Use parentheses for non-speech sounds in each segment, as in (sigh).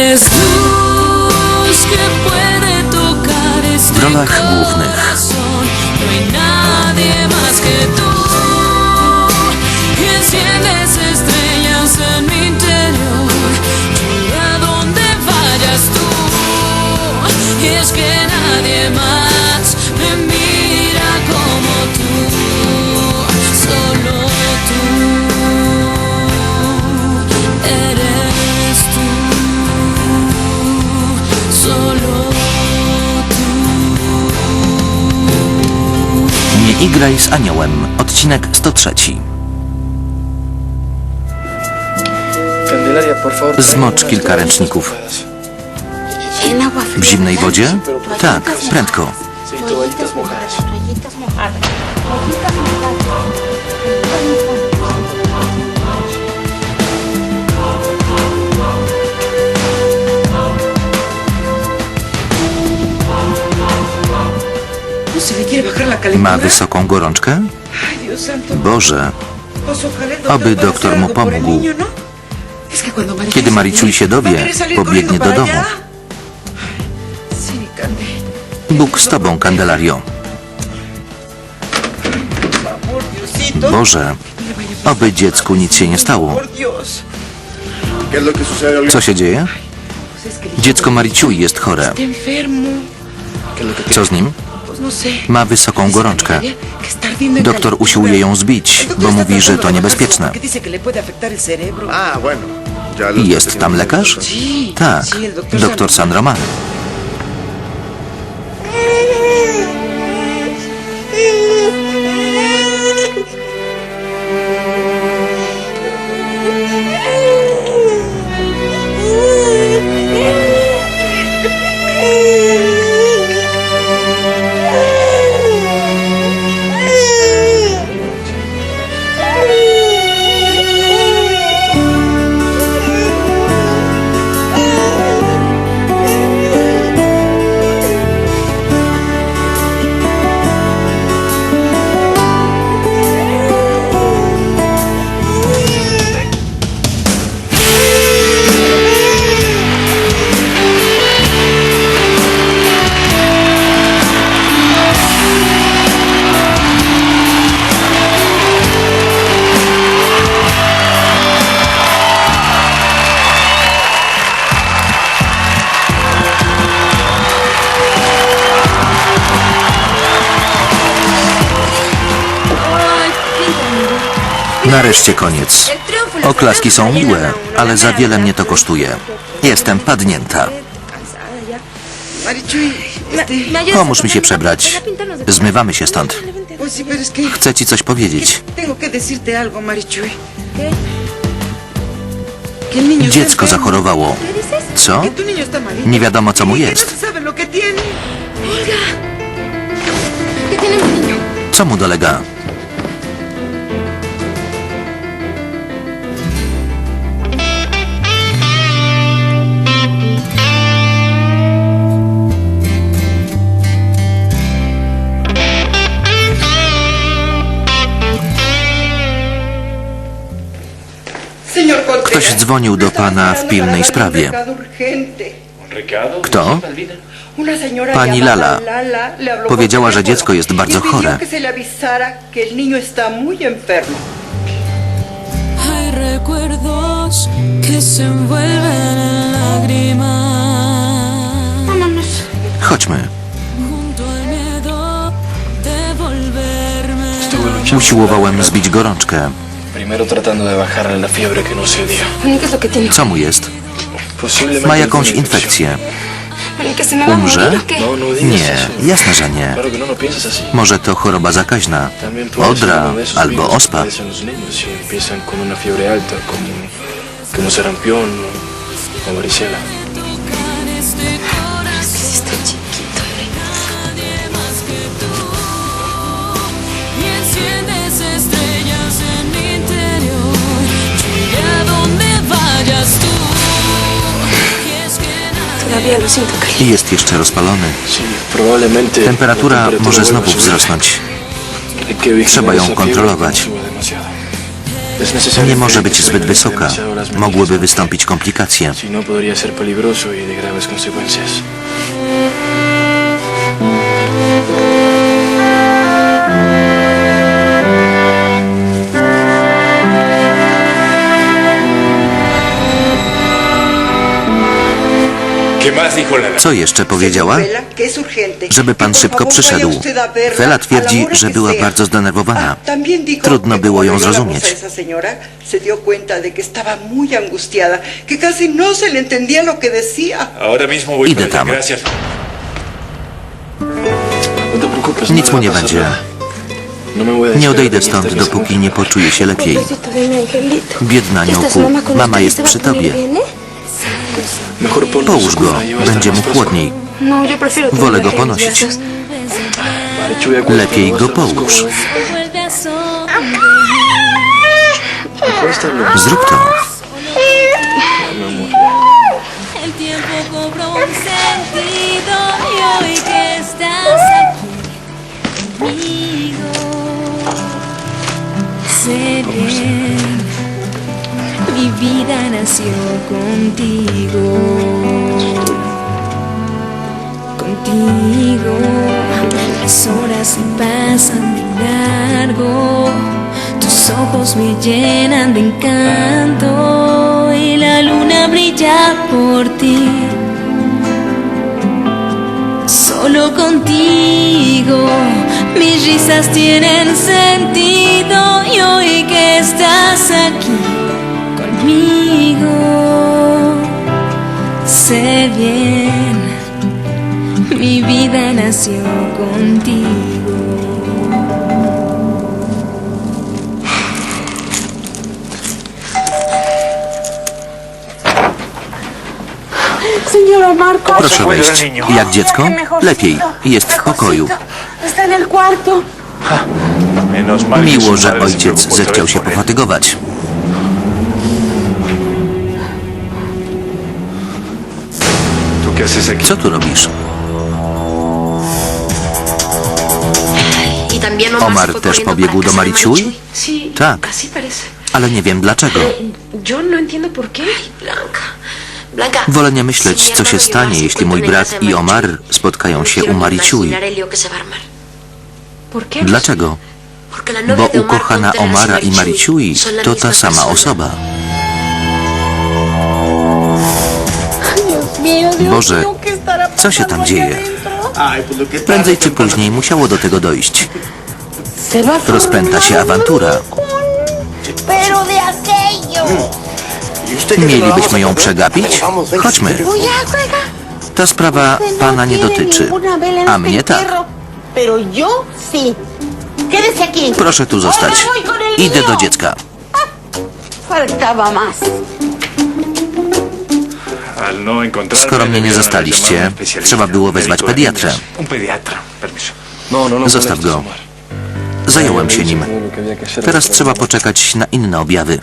Eres luz que puede tocar este W głównych. No hay nadie más que tú. Y enciendes estrellas en mi interior. Y a donde vayas tú. Y es que nadie más Nie igraj z aniołem. Odcinek 103. Candelaria, por favor. Zmocz kilka ręczników. W zimnej wodzie? Tak, prędko. Ma wysoką gorączkę? Boże, Oby doktor mu pomógł. Kiedy se Marichuy się dowie, pobiegnie do domu. Bóg z tobą, Diosito. Boże, oby dziecku nic się nie stało. Co się dzieje? Dziecko Mariciui jest chore. está enfermo. ¿Qué es lo que Co z nim? Ma wysoką gorączkę. Doktor usiłuje ją zbić, bo mówi, że to niebezpieczne. jest tam lekarz? Tak, doktor San San Roman. Nareszcie koniec. Oklaski są miłe, ale za wiele mnie to kosztuje. Jestem padnięta. Pomóż mi się przebrać. Zmywamy się stąd. Chcę ci coś powiedzieć. Dziecko zachorowało. Co? Nie wiadomo, co mu jest. Co mu dolega? Dzwonił do pana w pilnej sprawie. Kto? Pani Lala powiedziała, że dziecko jest bardzo chore. Chodźmy. Usiłowałem zbić gorączkę. Primero tratando de bajarle la fiebre que no cedía. Pani, ¿qué es lo que tiene? Co mu jest? Ma jakąś infekcję. Pani, ¿que se Umrze? No, no Nie, jasne, że nie. No, no. Może to choroba zakaźna. Odra albo ospa. y como, sarampión o, o varicela. I jest jeszcze rozpalony. Temperatura może znowu wzrosnąć. Trzeba ją kontrolować. no Nie może być zbyt wysoka. Mogłyby wystąpić komplikacje. Co jeszcze powiedziała? Żeby pan Y szybko przyszedł. Fela twierdzi, że była bardzo zdenerwowana. Trudno było ją zrozumieć. no Idę tam. No. Nic no mu le nie będzie. No Nie odejdę de ti stąd, dopóki nie poczuję się lepiej. Biedna ¿Esta es aniołku, mamá con mama jest ¿Se va przy tobie. Połóż go, będzie mu chłodniej. Wolę go ponosić. Lepiej go połóż. Zrób to. Vida nació contigo, contigo. Las horas pasan de largo, tus ojos me llenan de encanto y la luna brilla por ti. Solo contigo mis risas tienen sentido y hoy que estás aquí conmigo, sé bien, mi vida nació contigo. Señora. Proszę wejść. Jak dziecko? Lepiej. Jest w pokoju. Miło, że ojciec zechciał się pofatygować. Co tu robisz? Omar też pobiegł do. Sí, Tak. Ale nie wiem dlaczego. Yo no. Wolę nie myśleć, co się y yo stanie, jeśli mój brat i Omar spotkają No się u ni Marichuy. imaginar el lío que se va a armar. ¿Por qué? Dlaczego? Bo ukochana Omara i la to ta sama osoba. Boże, mío, ¿qué estará co się tam dzieje? Prędzej czy później musiało do tego dojść. Rozpęta się awantura. Pero de aquello. ¿Y usted cree que no la vamos a Mielibyśmy ją przegapić? Chodźmy. Ta sprawa pana nie dotyczy. A mnie tak. Proszę tu zostać. Idę do dziecka. Faltaba más. No Skoro mnie nie especialista, trzeba było wezwać pediatrę. No, no. Zostaw go. Zająłem się nim. Teraz trzeba poczekać na inne objawy.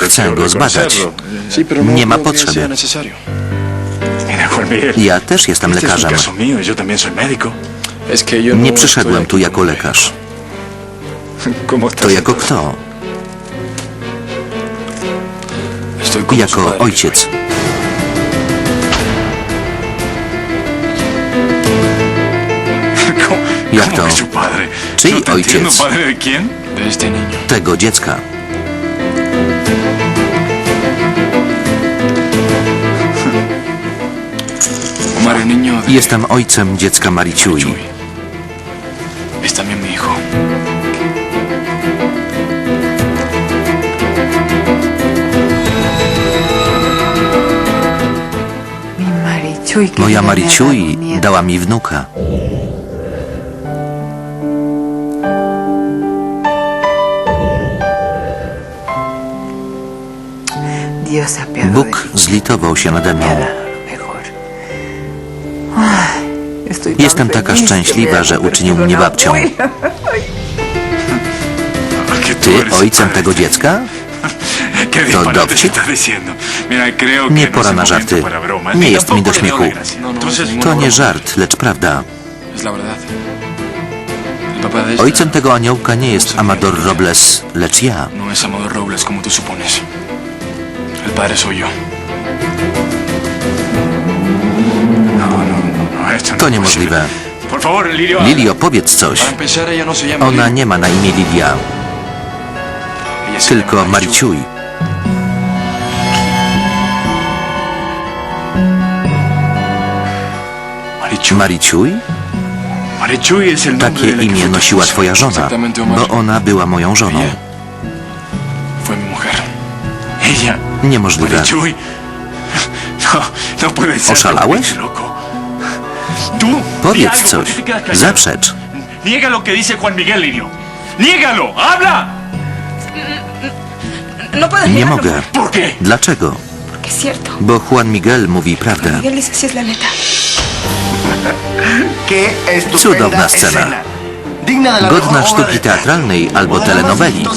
Chcę go zbadać. Nie ma potrzeby. Ja też jestem lekarzem. Nie przyszedłem tu jako lekarz. (laughs) To jako kto? Jako ojciec. ¿Cómo, Jak to? Czyj ojciec? Tego dziecka. Jestem ojcem dziecka Mariciui. Mi hijo. Moja Mariciui dała mi wnuka. Bóg zlitował się nade mną. Jestem taka szczęśliwa, że uczynił mnie babcią. (laughs) Ty ojcem tego dziecka? (laughs) ¿Qué disparates dowcip? que Nie no pora na żarty. Nie ni jest mi do śmiechu. No, no, To nie żart, lecz prawda. Ojcem tego aniołka nie jest Amador Robles, lecz ja. To niemożliwe. Lilio, powiedz coś. Ona nie ma na imię Lilia, tylko. Mariciuj. Mariciuj? Takie imię nosiła twoja żona, bo ona była moją żoną. Niemożliwe. No, no. ¿Oszalałeś? Powiedz coś. Zaprzecz. Niega lo que dice Juan Miguel. Niégalo. Habla. No Nie mogę. Dlaczego? Bo Juan Miguel mówi prawdę. (laughs) Cudowna scena. Godna sztuki teatralnej albo telenoweli. (laughs)